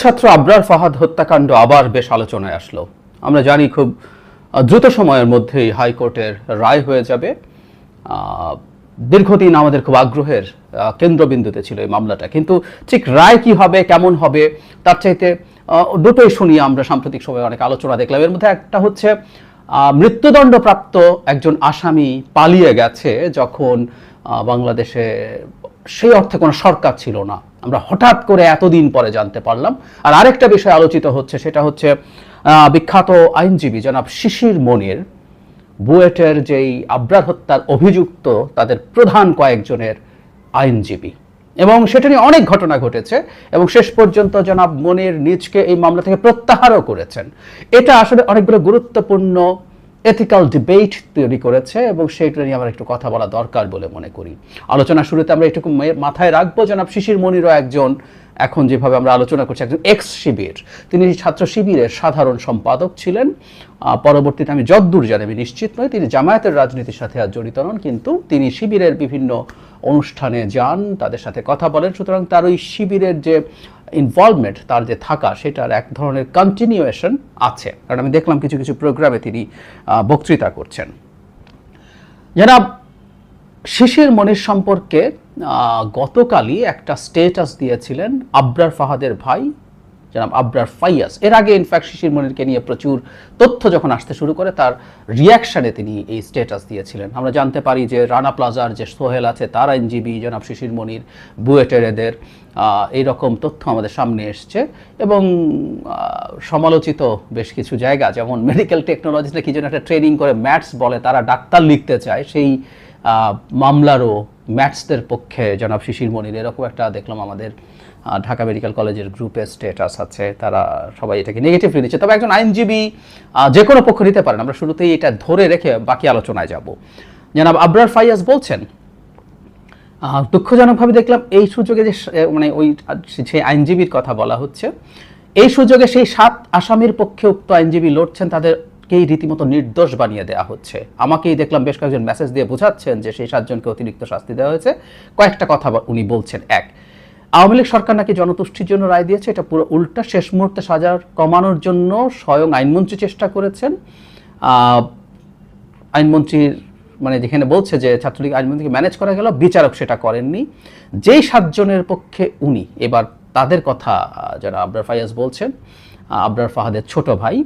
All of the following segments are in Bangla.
ছাত্র আবরার ফাহাদ হত্যাকাণ্ড আবার বেশ আলোচনায় আসলো। আমরা জানি খুব দ্রুত সময়ের মধ্যেই হাইকোর্টের রায় হয়ে যাবে। দীর্ঘদিন আমাদের খুব আগ্রহের কেন্দ্রবিন্দুতে ছিল এই মামলাটা। কিন্তু ঠিক রায় কি হবে, কেমন হবে, তার চাইতে দুটোই শুনি আমরা সাম্প্রতিক সময়ে অনেক আলোচনা দেখলাম। এর মধ্যে একটা হচ্ছে মৃত্যুদণ্ডপ্রাপ্ত একজন আসামি পালিয়ে গেছে যখন বাংলাদেশে সেই অর্থে কোনো সরকার ছিল না। আমরা হঠাৎ করে এতদিন পরে জানতে পারলাম। আর আরেকটা বিষয় আলোচিত হচ্ছে, সেটা হচ্ছে বিখ্যাত আইনজীবী জনাব শিশির মনির, বুয়েটের যেই আবরার হত্যার অভিযুক্ত তাদের প্রধান কয়েকজনের আইনজীবী। এবং সেটা নিয়ে অনেক ঘটনা ঘটেছে, এবং শেষ পর্যন্ত জনাব মনির নিজকে এই মামলা থেকে প্রত্যাহারও করেছেন। এটা আসলে অনেকগুলো গুরুত্বপূর্ণ এথিক্যাল ডিবেট তৈরি করেছে এবং সেইটা নিয়ে আমার একটু কথা বলা দরকার বলে মনে করি। আলোচনা শুরুতে আমরা একটু মাথায় রাখব, জনাব শিশির মনিরও একজন এখন যেভাবে আমরা আলোচনা করছি, একজন এক্স শিবির তিনি ছাত্র শিবিরের সাধারণ সম্পাদক ছিলেন। পরবর্তীতে আমি যদ্দূর জানি আমি নিশ্চিত নই তিনি জামায়াতের রাজনীতির সাথে আর জড়িত নন, কিন্তু তিনি শিবিরের বিভিন্ন অনুষ্ঠানে যান, তাদের সাথে কথা বলেন। সুতরাং তার ওই শিবিরের যে ইনভলভমেন্ট তার যে থাকা, সেটার এক ধরনের কন্টিনিউয়েশন আছে। কারণ আমি দেখলাম কিছু কিছু প্রোগ্রামে তিনি বক্তৃতা করছেন। যারা শিশির মনির সম্পর্কে গতকালই একটা স্টেটাস দিয়েছিলেন আবরার ফাহাদের ভাই, জনাব আবরার ফাইয়াস এর আগে ইনফ্যাক্ট শিশির মনিরকে নিয়ে প্রচুর তথ্য যখন আসতে শুরু করে, তার রিয়াকশানে তিনি এই স্টেটাস দিয়েছিলেন। আমরা জানতে পারি যে রানা প্লাজার যে সোহেল আছে, তার আইনজীবী জনাব শিশির মনির বুয়েটের এদের এইরকম তথ্য আমাদের সামনে এসছে এবং সমালোচিত বেশ কিছু জায়গা, যেমন মেডিকেল টেকনোলজিতে কি যেন একটা ট্রেনিং করে ম্যাথস বলে, তারা ডাক্তার লিখতে চায়, সেই মামলারও ম্যাথসদের পক্ষে জনাব শিশির মনির, এরকম একটা দেখলাম আমাদের ঢাকা মেডিকেল কলেজের গ্রুপের স্টেটাস আছে, তারা সবাই এটাকে নেগেটিভলি নিচ্ছে। তবে একজন আইনজীবী যে কোনো পক্ষ নিতে পারেন, আমরা শুরুতেই এটা ধরে রেখে বাকি আলোচনায় যাব। জনাব আবরার ফাইয়াজ বলছেন দুঃখজনকভাবে দেখলাম এই সুযোগে যে মানে ওই সেই আইনজীবীর কথা বলা হচ্ছে, এই সুযোগে সেই সাত আসামির পক্ষে উক্ত আইনজীবী লড়ছেন তাদেরকেই রীতিমতো নির্দোষ বানিয়ে দেওয়া হচ্ছে। আমাকেই দেখলাম বেশ কয়েকজন মেসেজ দিয়ে বোঝাচ্ছেন যে সেই সাতজনকে অতিরিক্ত শাস্তি দেওয়া হয়েছে। কয়েকটা কথা উনি বলছেন। এক, আওয়ামী লীগ সরকার নাকি জনতুষ্টির জন্য রায় দিয়েছে। এটা পুরো উল্টা শেষ মুহূর্তে সাজা কমানোর জন্য স্বয়ং আইনমন্ত্রী চেষ্টা করেছেন। আইনমন্ত্রীর মানে যেখানে বলছে যে ছাত্রলীগ আইনমন্ত্রীকে ম্যানেজ করা গেল, বিচারক সেটা করেননি। যেই সাতজনের পক্ষে উনি, এবার তাদের কথা যারা আবরার ফায়াজ বলছেন আবরার ফাহাদের ছোট ভাই।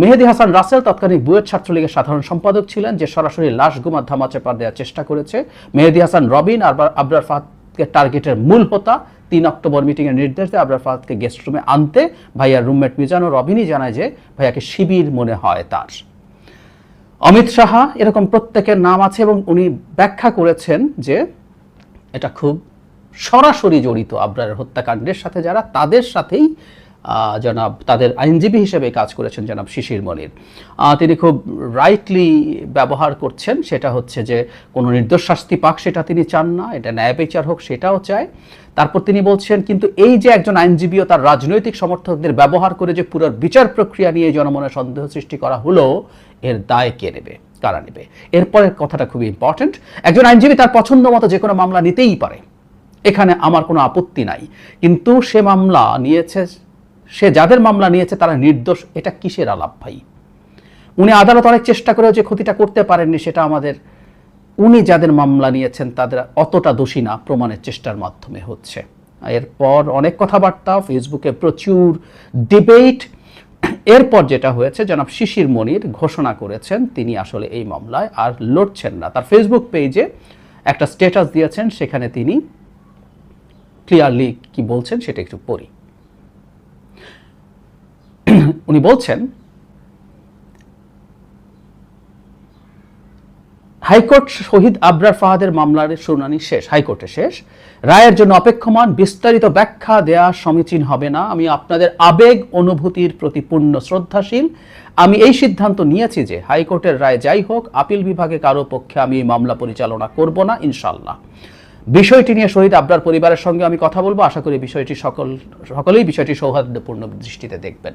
মেহেদি হাসান রাসেল তৎকালীন বুয়েট ছাত্রলীগের সাধারণ সম্পাদক ছিলেন, যে সরাসরি লাশ গুমা ধামাচাপা দেওয়ার চেষ্টা করেছে। মেহেদি হাসান রবিন আর আবরার ফাহাদকে টার্গেটের মূল হোতা। তিন অক্টোবর মিটিংয়ের নির্দেশ দেয় আবরার ফাহাদকে গেস্ট রুমে আনতে। ভাইয়ার রুমমেট মিজান ও রবিনই জানায় যে ভাইয়াকে শিবির মনে হয় তার। অমিত সাহা, এরকম প্রত্যেকের নাম আছে এবং উনি ব্যাখ্যা করেছেন যে এটা খুব সরাসরি জড়িত আবরারের হত্যাকাণ্ডের সাথে যারা, তাদের সাথেই জনাব, তাদের আইনজীবী হিসেবে কাজ করেছেন জনাব শিশির মনির। তিনি খুব রাইটলি ব্যবহার করছেন, সেটা হচ্ছে যে কোনো নির্দোষ শাস্তি পাক সেটা তিনি চান না, এটা ন্যায় বিচার হোক সেটাও চায়। তারপর তিনি বলছেন, কিন্তু এই যে একজন আইনজীবী তার রাজনৈতিক সমর্থকদের ব্যবহার করে যে পুরো বিচার প্রক্রিয়া নিয়ে জনমনে সন্দেহ সৃষ্টি করা হলো, এর দায় কে নেবে? কারা নেবে? এরপরের কথাটা খুবই ইম্পর্ট্যান্ট একজন আইনজীবী তার পছন্দ মতো যে কোনো মামলা নিতেই পারে। এখানে আমার কোনো আপত্তি নাই। কিন্তু সে মামলা নিয়েছে সে যাদের মামলা নিয়েছে তারা নির্দোষ, এটা কিসের আলাপ ভাই? উনি আদালত অনেক চেষ্টা করেও যে ক্ষতিটা করতে পারেননি সেটা আমাদের, উনি যাদের মামলা নিয়েছেন তাদের অতটা দোষী না, প্রমাণের চেষ্টার মাধ্যমে হচ্ছে। এরপর অনেক কথাবার্তা, ফেসবুকে প্রচুর ডিবেট এরপর যেটা হয়েছে, জনাব শিশির মনির ঘোষণা করেছেন তিনি আসলে এই মামলায় আর লড়ছেন না। তার ফেসবুক পেজে একটা স্ট্যাটাস দিয়েছেন, সেখানে তিনি ক্লিয়ারলি কি বলছেন সেটা একটু পড়ি। উনি বলছেন, হাইকোর্ট শহীদ আবরার ফাহাদের মামলার শুনানি শেষ, হাইকোর্টে শেষ। রায়ের জন্য অপেক্ষমান বিস্তারিত ব্যাখ্যা দেয়া সমীচীন হবে না। আমি আপনাদের আবেগ, অনুভূতির প্রতি পূর্ণ শ্রদ্ধাশীল। আমি এই সিদ্ধান্ত নিয়েছি যে হাইকোর্টের রায় যাই হোক, আপিল বিভাগে কারও পক্ষে আমি এই মামলা পরিচালনা করব না ইনশাল্লাহ বিষয়টি নিয়ে শহীদ আবরার পরিবারের সঙ্গে আমি কথা বলব। আশা করি বিষয়টি সকল সকলেই বিষয়টি সৌহার্দ্যপূর্ণ দৃষ্টিতে দেখবেন।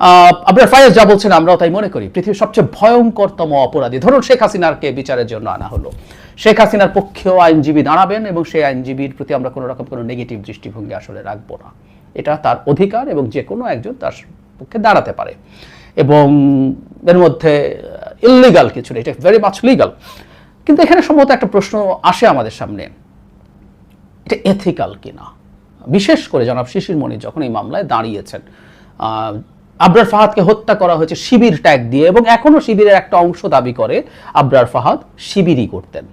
আপনার ফায়াজ যা বলছেন আমরাও তাই মনে করি। পৃথিবীর সবচেয়ে ভয়ঙ্করতম অপরাধী। ধরুন শেখ হাসিনারকে বিচারের জন্য আনা হলো। শেখ হাসিনার পক্ষেও আইনজীবী দাঁড়াবেন এবং সেই আইনজীবীর প্রতি আমরা কোনো রকম কোনো নেগেটিভ দৃষ্টিভঙ্গি আসলে রাখব না। এটা তার অধিকার এবং যে কোনো একজন তার পক্ষে দাঁড়াতে পারে। এবং এর মধ্যে ইললিগাল কিছু নেই। এটা ভেরি মাচ লিগাল কিন্তু এখানে সম্ভবত একটা প্রশ্ন আসে আমাদের সামনে। এটা এথিক্যাল কিনা? বিশেষ করে জনাব শিশির মণি যখন এই মামলায় দাঁড়িয়েছেন আবরার ফাহাদকে হত্যা করা হয়েছে শিবির ট্যাগ দিয়ে এবং এখনও শিবিরের একটা অংশ দাবি করে আবরার ফাহাদ শিবিরই করতেন।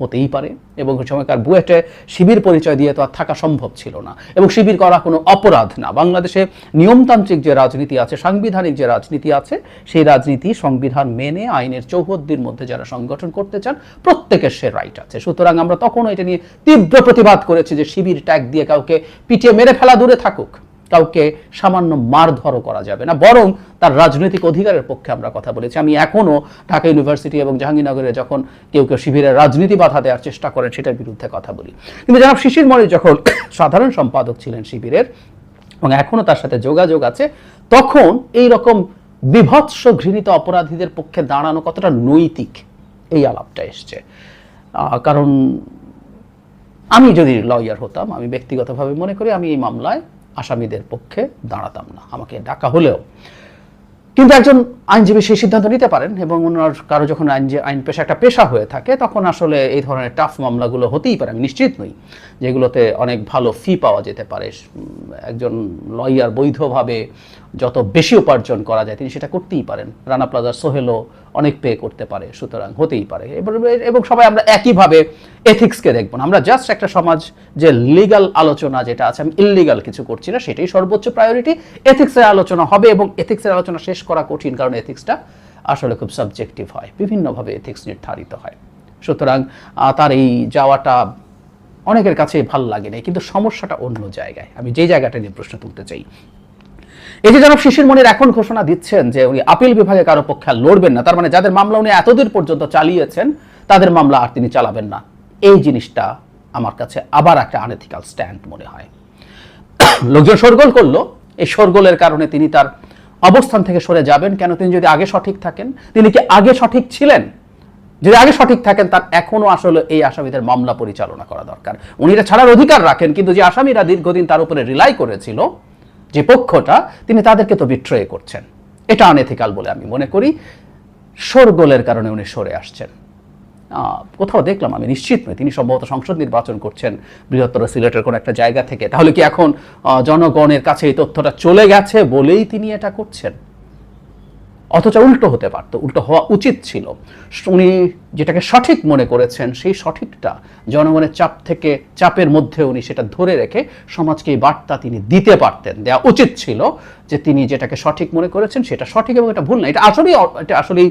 হতেই পারে এবং সময়কার বুয়েটে শিবির পরিচয় দিয়ে তো আর থাকা সম্ভব ছিল না এবং শিবির করা কোনো অপরাধ না। বাংলাদেশে নিয়মতান্ত্রিক যে রাজনীতি আছে, সাংবিধানিক যে রাজনীতি আছে, সেই রাজনীতি সংবিধান মেনে আইনের চৌহদ্দির মধ্যে যারা সংগঠন করতে চান, প্রত্যেকের সে রাইট আছে। সুতরাং আমরা তখনও এটা নিয়ে তীব্র প্রতিবাদ করেছি যে শিবির ট্যাগ দিয়ে কাউকে পিটিয়ে মেরে ফেলা দূরে থাকুক। কাউকে সামান্য মারধরও করা যাবে না, বরং তার রাজনৈতিক অধিকারের পক্ষে আমরা কথা বলেছি। আমি এখনও ঢাকা ইউনিভার্সিটি এবং জাহাঙ্গীরনগরে যখন কেউ কেউ শিবিরের রাজনীতি বাধা দেওয়ার চেষ্টা করেন সেটার বিরুদ্ধে কথা বলি। কিন্তু জনাব শিশির মণি যখন সাধারণ সম্পাদক ছিলেন শিবিরের এবং এখনও তার সাথে যোগাযোগ আছে, তখন এই রকম বিভৎস ঘৃণিত অপরাধীদের পক্ষে দাঁড়ানো কতটা নৈতিক এই আলাপটা এসছে। কারণ আমি যদি লয়ার হতাম, আমি ব্যক্তিগতভাবে মনে করি আমি এই মামলায় আসামিদের পক্ষে দাঁড়াতাম না, আমাকে ডাকা হলেও। কিন্তু একজন আইনজীবী সেই সিদ্ধান্ত নিতে পারেন এবং ওনার কারও যখন আইন আইন পেশা একটা পেশা হয়ে থাকে, তখন আসলে এই ধরনের টাফ মামলাগুলো হতেই পারে, আমি নিশ্চিত নই, যেগুলোতে অনেক ভালো ফি পাওয়া যেতে পারে। একজন লয়ার বৈধভাবে যত বেশি উপার্জন করা যায়, তিনি সেটা করতেই পারেন। রানা প্লাজার সোহেলও অনেক পে করতে পারে, সুতরাং হতেই পারে। এবং সবাই আমরা একইভাবে এথিক্সকে দেখব না। আমরা জাস্ট একটা সমাজ যে লিগাল আলোচনা যেটা আছে, আমি ইললিগাল কিছু করছি না, সেটাই সর্বোচ্চ প্রায়োরিটি এথিক্সের আলোচনা হবে এবং এথিক্সের আলোচনা শেষ করা কঠিন, কারণ এথিক্সটা আসলে খুব সাবজেক্টিভ হয়, বিভিন্নভাবে এথিক্স নির্ধারিত হয়। সুতরাং তার এই যাওয়াটা অনেকের কাছে ভালো লাগে না কিন্তু সমস্যাটা অন্য জায়গায়। আমি যে জায়গাটা নিয়ে প্রশ্ন তুলতে চাই এই যে জনাব শিশির মনির এখন ঘোষণা দিচ্ছেন যে উনি আপিল বিভাগে কারও পক্ষে লড়বেন না, তার মানে যাদের মামলা উনি এতদূর পর্যন্ত চালিয়েছেন, তাদের মামলা আর তিনি চালাবেন না। এই জিনিসটা আমার কাছে আবার একটা আনএথিক্যাল স্ট্যান্ড মনে হয়। লোকজন শোরগোল করল। এই শোরগোলের কারণে তিনি তার অবস্থান থেকে সরে যাবেন। কেন তিনি যদি আগে সঠিক থাকেন? তিনি কি আগে সঠিক ছিলেন? যদি আগে সঠিক থাকেন, তার এখনও আসলে এই আসামিদের মামলা পরিচালনা করা দরকার। উনি এটা ছাড়ার অধিকার রাখেন, কিন্তু যে আসামিরা দীর্ঘদিন তার উপরে রিলাই করেছিল যে পক্ষটা তিনি তাদেরকে তো বিট্রয় করছেন। এটা আনেথিকাল বলে আমি মনে করি। শোরগোলের কারণে উনি সরে আসছেন। কোথাও দেখলাম আমি নিশ্চিত নই, তিনি সম্ভবত সংসদ নির্বাচন করছেন বৃহত্তর সিলেটের কোনো একটা জায়গা থেকে। তাহলে কি এখন জনগণের কাছে এই তথ্যটা চলে গেছে বলেই তিনি এটা করছেন? অথচ উল্টো হতে পারতো, উল্টো হওয়া উচিত ছিল। উনি যেটাকে সঠিক মনে করেছেন, সেই সঠিকটা জনগণের চাপ থেকে, চাপের মধ্যে উনি সেটা ধরে রেখে সমাজকে এই বার্তা তিনি দিতে পারতেন। দেওয়া উচিত ছিল যে তিনি যেটাকে সঠিক মনে করেছেন, সেটা সঠিক এবং এটা ভুল না। এটা আসলেই এটা আসলেই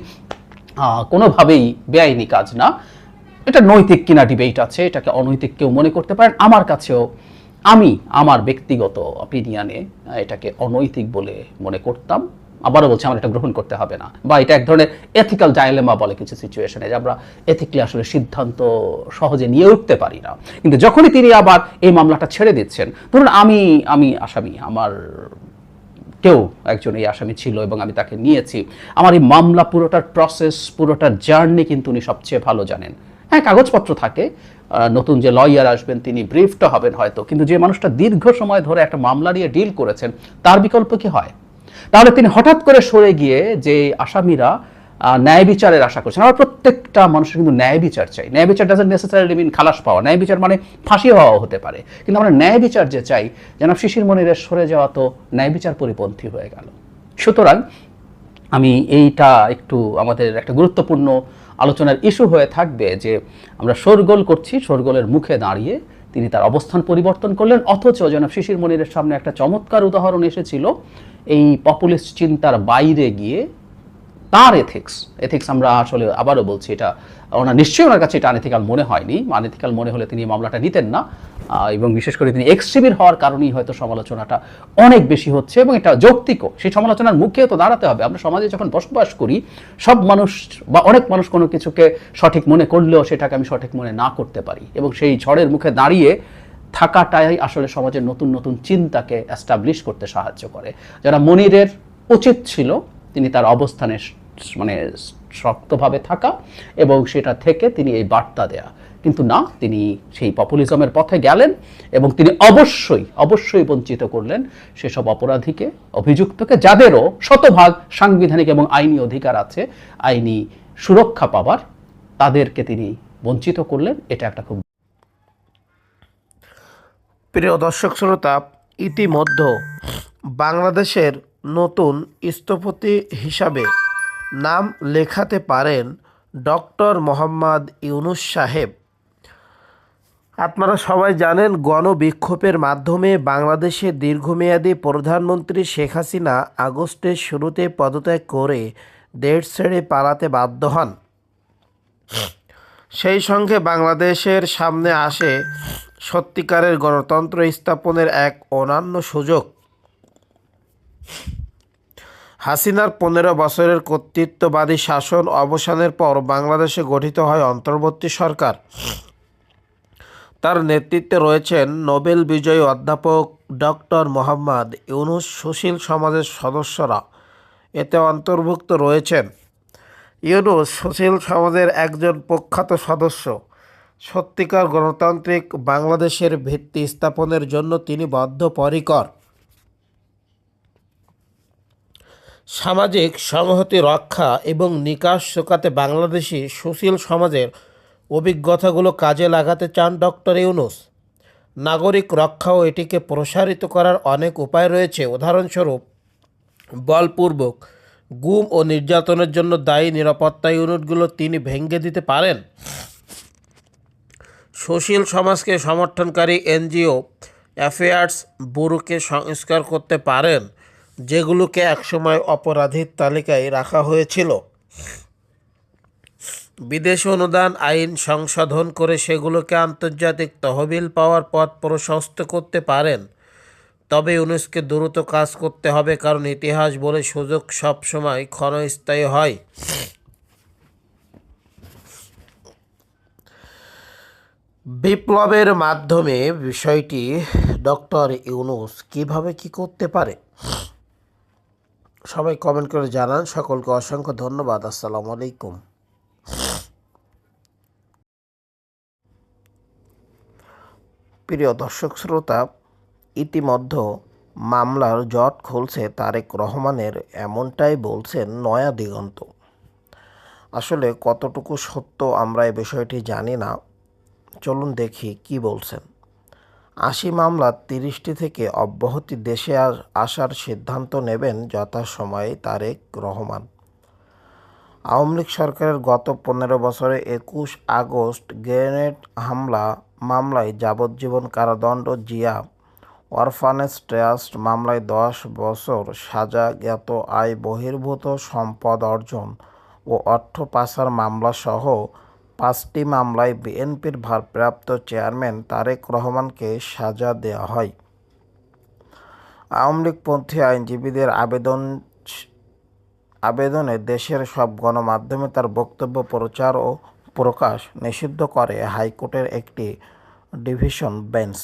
কোনোভাবেই বেআইনি কাজ না। এটা নৈতিক কিনা ডিবেট আছে, এটাকে অনৈতিক কেউ মনে করতে পারেন। আমার কাছেও, আমি আমার ব্যক্তিগত অপিনিয়নে এটাকে অনৈতিক বলে মনে করতাম। আবারও বলছি, আমার এটা গ্রহণ করতে হবে না। বা এটা এক ধরনের এথিক্যাল ডাইলেমা বলে কিছু সিচুয়েশনে যে আমরা এথিক্যালি আসলে সিদ্ধান্ত সহজে নিয়ে উঠতে পারি না। কিন্তু যখনই তিনি আবার এই মামলাটা ছেড়ে দিচ্ছেন, ধরুন আমি আমি আসামি, আমার কেউ একজন এই আসামি ছিল এবং আমি তাকে নিয়েছি, আমার এই মামলা পুরোটার প্রসেস পুরোটার জার্নি কিন্তু উনি সবচেয়ে ভালো জানেন। হ্যাঁ কাগজপত্র থাকে নতুন যে লয়ার আসবেন, তিনি ব্রিফটা হবেন হয়তো, কিন্তু যে মানুষটা দীর্ঘ সময় ধরে একটা মামলা নিয়ে ডিল করেছেন, তার বিকল্প কি হয়? তাহলে তিনি হঠাৎ করে সরে গিয়ে যে আসামিরা ন্যায় বিচারের আশা করছেন। আমরা প্রত্যেকটা মানুষের কিন্তু ন্যায় বিচার চাই। ন্যায় বিচার ডাজেন্ট নেসেসারি মিন খালাস পাওয়া। ন্যায় বিচার মানে ফাঁসি হওয়া হতে পারে। কিন্তু আমরা ন্যায় বিচার যে চাই যেন শিশির মনিরের সরে যাওয়া তো ন্যায় বিচার পরিপন্থী হয়ে গেল। সুতরাং আমি এইটা একটু আমাদের একটা গুরুত্বপূর্ণ আলোচনার ইস্যু হয়ে থাকবে যে আমরা শোরগোল করছি, শোরগোলের মুখে দাঁড়িয়ে তিনি তার অবস্থান পরিবর্তন করলেন। অথচ জনাব শিশির মনিরের সামনে একটা চমৎকার উদাহরণ এসেছিল। এই পপুলিস্ট চিন্তার বাইরে গিয়ে তার এথিক্স এথিক্স আমরা আসলে আবারও বলছি, এটা ওনার নিশ্চয়ই ওনার কাছে এটা আনেথিক্যাল মনে হয়নি। আনেথিক্যাল মনে হলে তিনি মামলাটা নিতেন না। এবং বিশেষ করে তিনি এক্সট্রিমির হওয়ার কারণেই হয়তো সমালোচনাটা অনেক বেশি হচ্ছে এবং এটা যৌক্তিকও। সেই সমালোচনার মুখে তো দাঁড়াতে হবে। আমরা সমাজে যখন বসবাস করি, সব মানুষ বা অনেক মানুষ কোনো কিছুকে সঠিক মনে করলেও সেটাকে আমি সঠিক মনে না করতে পারি এবং সেই ঝড়ের মুখে দাঁড়িয়ে থাকাটাই আসলে সমাজের নতুন নতুন চিন্তাকে অ্যাস্টাবলিশ করতে সাহায্য করে। যারা মনিরের উচিত ছিল, তিনি তার অবস্থানে মানে শক্তভাবে থাকা এবং সেটা থেকে তিনি এই বার্তা দেয়া। কিন্তু না, তিনি সেই পপুলিজমের পথে গেলেন এবং তিনি অবশ্যই অবশ্যই বঞ্চিত করলেন সেসব অপরাধীকে, অভিযুক্তকে যাদেরও শতভাগ সাংবিধানিক এবং আইনি অধিকার আছে, আইনি সুরক্ষা পাবার তাদেরকে তিনি বঞ্চিত করলেন, এটা একটা খুব প্রিয় দর্শক শ্রোতা, ইতিমধ্যে বাংলাদেশের নতুন স্থপতি হিসাবে নাম লেখাতে পারেন ডক্টর মোহাম্মদ ইউনুস সাহেব। আপনারা সবাই জানেন গণবিক্ষোভের মাধ্যমে বাংলাদেশের দীর্ঘমেয়াদী প্রধানমন্ত্রী শেখ হাসিনা আগস্টের শুরুতে পদত্যাগ করে দেশ ছেড়ে পালাতে বাধ্য হন। সেই সঙ্গে বাংলাদেশের সামনে আসে সত্যিকারের গণতন্ত্র স্থাপনের এক অনন্য সুযোগ। হাসিনার পনেরো বছরের কর্তৃত্ববাদী শাসন অবসানের পর বাংলাদেশে গঠিত হয় অন্তর্বর্তী সরকার। তার নেতৃত্বে রয়েছেন নোবেল বিজয়ী অধ্যাপক ডক্টর মোহাম্মদ ইউনুস সুশীল সমাজের সদস্যরা। এতে অন্তর্ভুক্ত রয়েছেন ইউনুস সুশীল সমাজের একজন প্রখ্যাত সদস্য। সত্যিকার গণতান্ত্রিক বাংলাদেশের ভিত্তি স্থাপনের জন্য তিনি বদ্ধপরিকর সামাজিক সংহতি রক্ষা এবং নিকাশ শোকাতে বাংলাদেশি সুশীল সমাজের অভিজ্ঞতাগুলো কাজে লাগাতে চান ডক্টর ইউনুস। নাগরিক রক্ষা ও এটিকে প্রসারিত করার অনেক উপায় রয়েছে। উদাহরণস্বরূপ, বলপূর্বক গুম ও নির্যাতনের জন্য দায়ী নিরাপত্তা ইউনিটগুলো তিনি ভেঙে দিতে পারেন। সুশীল সমাজকে সমর্থনকারী এনজিও অ্যাফেয়ার্স ব্যুরোকে সংস্কার করতে পারেন, যেগুলোকে একসময় অপরাধীর তালিকায় রাখা হয়েছিল। বিদেশ অনুদান, আইন সংশোধন করে সেগুলোকে আন্তর্জাতিক তহবিল পাওয়ার পথ প্রশস্ত করতে পারেন। তবে ইউনেস্কে দ্রুত কাজ করতে হবে, কারণ ইতিহাস বলে সুযোগ সবসময় ক্ষণস্থায়ী হয়। বিপ্লবের মাধ্যমে বিষয়টি ডক্টর ইউনুস কীভাবে কি করতে পারে? সবাই কমেন্ট করে জানান। সকলকে অসংখ্য ধন্যবাদ। আসসালামু আলাইকুম। প্রিয় দর্শক শ্রোতা, ইতিমধ্যে মামলার জট খুলছে তারেক রহমানের, এমনটাই বলছেন নয়া দিগন্ত। আসলে কতটুকু সত্য আমরা এই বিষয়টি জানি না। চলুন দেখি কি বলছেন। আশি মামলা তিরিশটি থেকে অব্যাহতি দেশে আসার সিদ্ধান্ত নেবেন যথাসময়ে তারেক রহমান। আওয়ামী লীগ সরকারের গত পনেরো বছরে একুশ আগস্ট গ্রেনেড হামলা মামলায় যাবজ্জীবন কারাদণ্ড, জিয়া অরফানেজ ট্রাস্ট মামলায় দশ বছর সাজা জ্ঞাত আয়, বহির্ভূত সম্পদ অর্জন ও অর্থ পাচার মামলাসহ পাঁচটি মামলায় বিএনপির ভারপ্রাপ্ত চেয়ারম্যান তারেক রহমানকে সাজা দেওয়া হয়। আওয়ামী লীগপন্থী আইনজীবীদের আবেদন আবেদনে দেশের সব গণমাধ্যমে তার বক্তব্য, প্রচার ও প্রকাশ নিষিদ্ধ করে হাইকোর্টের একটি ডিভিশন বেঞ্চ।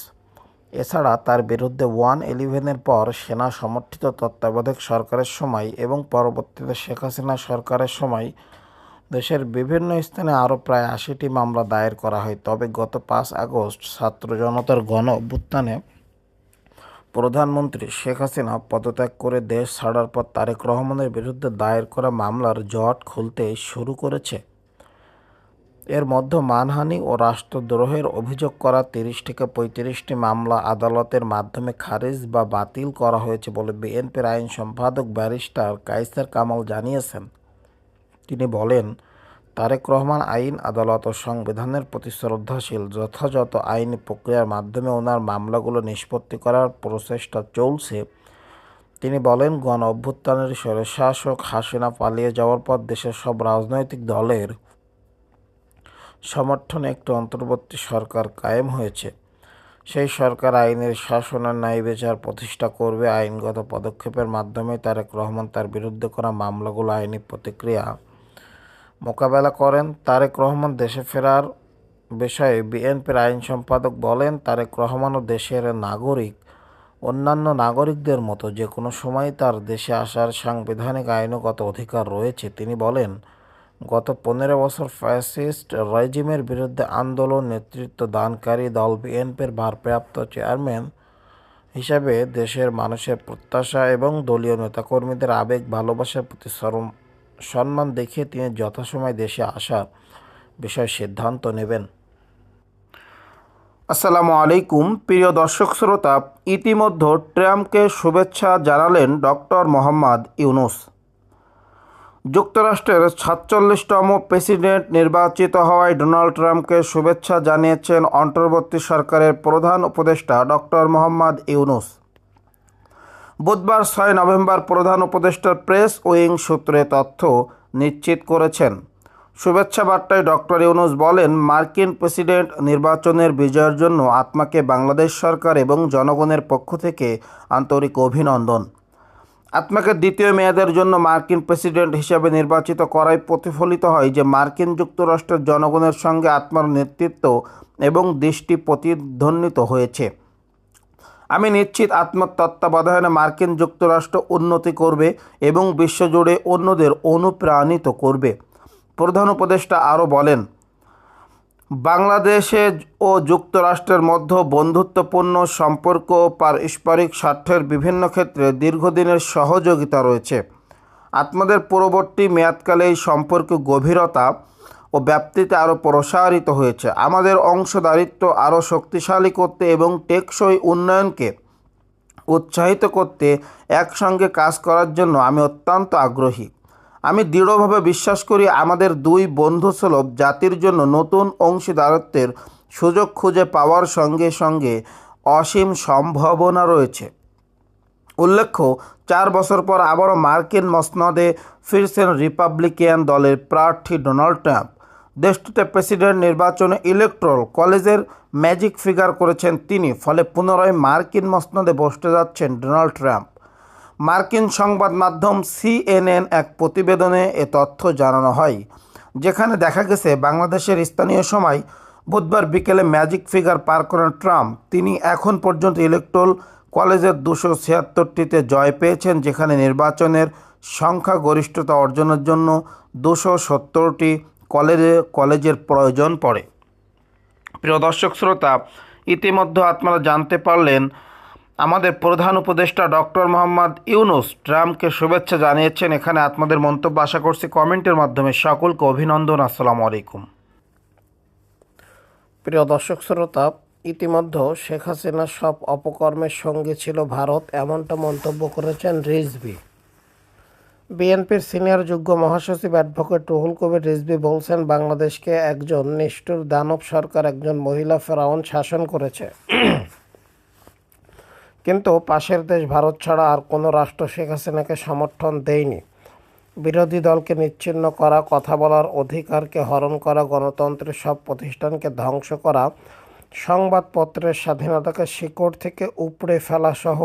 এছাড়া তার বিরুদ্ধে ওয়ান ইলেভেনের পর সেনা সমর্থিত তত্ত্বাবধায়ক সরকারের সময় এবং পরবর্তীতে শেখ হাসিনা সরকারের সময় দেশের বিভিন্ন স্থানে আরও প্রায় আশিটি মামলা দায়ের করা হয়। তবে গত পাঁচ আগস্ট ছাত্র জনতার গণ অভ্যুত্থানে প্রধানমন্ত্রী শেখ হাসিনা পদত্যাগ করে দেশ ছাড়ার পর তারেক রহমানের বিরুদ্ধে দায়ের করা মামলার জট খুলতে শুরু করেছে। এর মধ্যে মানহানি ও রাষ্ট্রদ্রোহের অভিযোগ করা তিরিশ থেকে পঁয়ত্রিশটি মামলা আদালতের মাধ্যমে খারিজ বা বাতিল করা হয়েছে বলে বিএনপির আইন সম্পাদক ব্যারিস্টার কাইসার কামাল জানিয়েছেন। তিনি বলেন তারেক রহমান আইন আদালত ও সংবিধানের প্রতি শ্রদ্ধাশীল। যথাযথ আইনি প্রক্রিয়ার মাধ্যমে ওনার মামলাগুলো নিষ্পত্তি করার প্রচেষ্টা চলছে। তিনি বলেন, গণ অভ্যুত্থানের স্বৈরশাসক হাসিনা পালিয়ে যাওয়ার পর দেশের সব রাজনৈতিক দলের সমর্থনে একটি অন্তর্বর্তী সরকার কায়েম হয়েছে। সেই সরকার আইনের শাসনের ন্যায় বিচার প্রতিষ্ঠা করবে। আইনগত পদক্ষেপের মাধ্যমে তারেক রহমান তার বিরুদ্ধে করা মামলাগুলো আইনি প্রতিক্রিয়া মোকাবেলা করেন তারেক রহমান দেশে ফেরার বিষয়ে বিএনপির আইন সম্পাদক বলেন, তারেক রহমানও দেশের নাগরিক, অন্যান্য নাগরিকদের মতো যে কোনো সময় তার দেশে আসার সাংবিধানিক আইনগত অধিকার রয়েছে। তিনি বলেন, গত পনেরো বছর ফ্যাসিস্ট রেজিমের বিরুদ্ধে আন্দোলন নেতৃত্ব দানকারী দল বিএনপির ভারপ্রাপ্ত চেয়ারম্যান হিসাবে দেশের মানুষের প্রত্যাশা এবং দলীয় নেতাকর্মীদের আবেগ, ভালোবাসার প্রতি সম্মান দেখিয়ে তিনি যথাসময় দেশে আসার বিষয়ে সিদ্ধান্ত নেবেন। আসসালামু আলাইকুম, প্রিয় দর্শক শ্রোতা, ইতিমধ্যে ট্রাম্পকে শুভেচ্ছা জানালেন ডক্টর মোহাম্মদ ইউনুস। যুক্তরাষ্ট্রের সাতচল্লিশতম প্রেসিডেন্ট নির্বাচিত হওয়ায় ডোনাল্ড ট্রাম্পকে শুভেচ্ছা জানিয়েছেন অন্তর্বর্তী সরকারের প্রধান উপদেষ্টা ডক্টর মোহাম্মদ ইউনুস। বুধবার ছয় নভেম্বর প্রধান উপদেষ্টার প্রেস উইং সূত্রে তথ্য নিশ্চিত করেছেন। শুভেচ্ছা বার্তায় ডক্টর ইউনুস বলেন, মার্কিন প্রেসিডেন্ট নির্বাচনের বিজয়ের জন্য আত্মাকে বাংলাদেশ সরকার এবং জনগণের পক্ষ থেকে আন্তরিক অভিনন্দন। আত্মাকে দ্বিতীয় মেয়াদের জন্য মার্কিন প্রেসিডেন্ট হিসেবে নির্বাচিত করায় প্রতিফলিত হয় যে মার্কিন যুক্তরাষ্ট্রের জনগণের সঙ্গে আত্মার নেতৃত্ব এবং দৃষ্টি প্রতিধ্বনিত হয়েছে। আমি নিশ্চিত আত্মার তত্ত্বাবধানে মার্কিন যুক্তরাষ্ট্র উন্নতি করবে এবং বিশ্বজুড়ে অন্যদের অনুপ্রাণিত করবে। প্রধান উপদেষ্টা আরও বলেন, বাংলাদেশে ও যুক্তরাষ্ট্রের মধ্যে বন্ধুত্বপূর্ণ সম্পর্ক পারস্পরিক স্বার্থের বিভিন্ন ক্ষেত্রে দীর্ঘদিনের সহযোগিতা রয়েছে। আপনাদের পরবর্তী মেয়াদকালে এই সম্পর্ক গভীরতা ও ব্যাপ্তিতে আরও প্রসারিত হয়েছে। আমাদের অংশদারিত্ব আরও শক্তিশালী করতে এবং টেকসই উন্নয়নকে উৎসাহিত করতে একসঙ্গে কাজ করার জন্য আমি অত্যন্ত আগ্রহী। আমি দৃঢ়ভাবে বিশ্বাস করি আমাদের দুই বন্ধুসুলভ জাতির জন্য নতুন অংশীদারত্বের সুযোগ খুঁজে পাওয়ার সঙ্গে সঙ্গে অসীম সম্ভাবনা রয়েছে। উল্লেখ্য, চার বছর পর আবারও মার্কিন মসনদে ফিরছেন রিপাবলিকান দলের প্রার্থী ডোনাল্ড ট্রাম্প। দেশটিতে প্রেসিডেন্ট নির্বাচনে ইলেকট্রাল কলেজের ম্যাজিক ফিগার করেছেন তিনি, ফলে পুনরায় মার্কিন মসনদে বসতে যাচ্ছেন ডোনাল্ড ট্রাম্প। মার্কিন সংবাদ মাধ্যম সিএনএন এক প্রতিবেদনে এ তথ্য জানানো হয়, যেখানে দেখা গেছে বাংলাদেশের স্থানীয় সময় বুধবার বিকেলে ম্যাজিক ফিগার পার করেন ট্রাম্প। তিনি এখন পর্যন্ত ইলেকট্রল কলেজের দুশো ছিয়াত্তরটিতে জয় পেয়েছেন, যেখানে নির্বাচনের সংখ্যাগরিষ্ঠতা অর্জনের জন্য দুশো সত্তরটি কলেজে, কলেজের প্রয়োজন পড়ে। প্রিয় দর্শক শ্রোতা, ইতিমধ্যে আপনারা জানতে পারলেন, আমাদের প্রধান উপদেষ্টা ডক্টর মোহাম্মদ ইউনুস ট্রাম্পকে শুভেচ্ছা জানিয়েছেন। এখানে আপনাদের মন্তব্য আশা করছি কমেন্টের মাধ্যমে সকলকে অভিনন্দন। আসসালামু আলাইকুম। প্রিয় দর্শক শ্রোতা, ইতিমধ্যে শেখ হাসিনার সব অপকর্মের সঙ্গে ছিল ভারত, এমনটা মন্তব্য করেছেন রিজভি। বিএনপির সিনিয়র যুগ্ম মহাসচিব অ্যাডভোকেট রুহুল কবির রিজভি বলছেন, বাংলাদেশকে একজন নিষ্ঠুর দানব সরকার, একজন মহিলা ফেরাউন শাসন করেছে। কিন্তু পাশের দেশ ভারত ছাড়া আর কোনো রাষ্ট্র শেখ হাসিনাকে সমর্থন দেয়নি। বিরোধী দলকে নিচ্ছিন্ন করা, কথা বলার অধিকারকে হরণ করা, গণতন্ত্রের সব প্রতিষ্ঠানকে ধ্বংস করা, সংবাদপত্রের স্বাধীনতাকে শিকড় থেকে উপড়ে ফেলা সহ